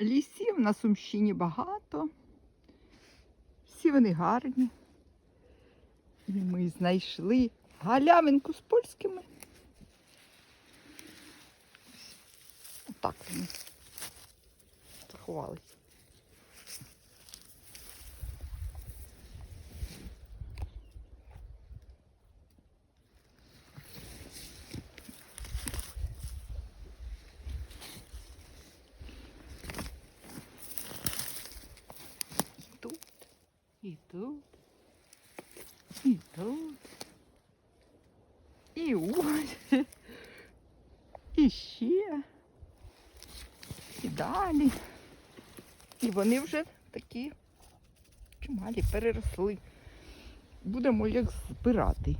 Лісів на Сумщині багато. Всі вони гарні. І ми знайшли галявинку з польськими. Отак вони заховались. І тут, і тут, і тут. І ось. І ще. І далі. І вони вже такі чималі переросли. Будемо їх збирати.